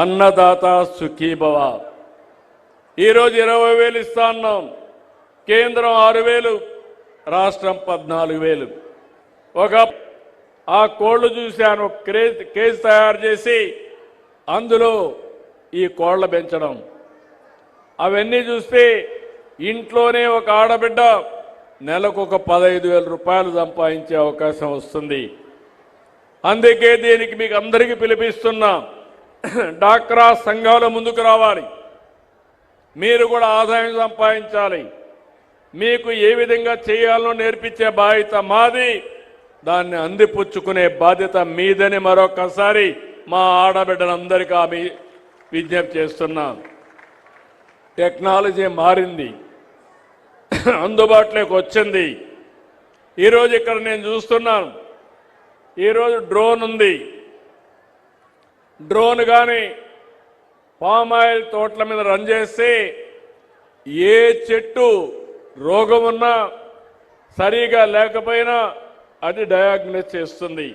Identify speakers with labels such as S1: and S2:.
S1: అన్నదాత సుఖీభవ ఈరోజు ఇరవై వేలు ఇస్తా ఉన్నాం కేంద్రం ఆరు వేలు రాష్ట్రం పద్నాలుగు వేలు. ఒక ఆ కోళ్ళు చూశాను క్రేజ్ కేసు తయారు చేసి అందులో ఈ కోళ్ళ పెంచడం. అవన్నీ చూస్తే ఇంట్లోనే ఒక ఆడబిడ్డ నెలకు ఒక పదహైదు వేల రూపాయలు సంపాదించే అవకాశం వస్తుంది. అందుకే దీనికి మీకు అందరికీ పిలిపిస్తున్నా. డాక్రా సంఘాలు ముందుకు రావాలి. మీరు కూడా ఆదాయం సంపాదించాలి. మీకు ఏ విధంగా చేయాలో నేర్పించే బాధ్యత మాది. దాన్ని అందిపుచ్చుకునే బాధ్యత మీదని మరొకసారి మా ఆడబిడ్డలందరికీ ఆమె విజ్ఞప్తి చేస్తున్నాం. టెక్నాలజీ మారింది. అందుబాటులోకి వచ్చింది. ఈరోజు ఇక్కడ నేను చూస్తున్నాను. ఈరోజు డ్రోన్ ఉంది. డ్రోన్ కానీ పామాయిల్ తోటల మీద రన్ చేస్తే ఏ చెట్టు రోగం ఉన్నా సరిగా లేకపోయినా అది డయాగ్నోస్ చేస్తుంది.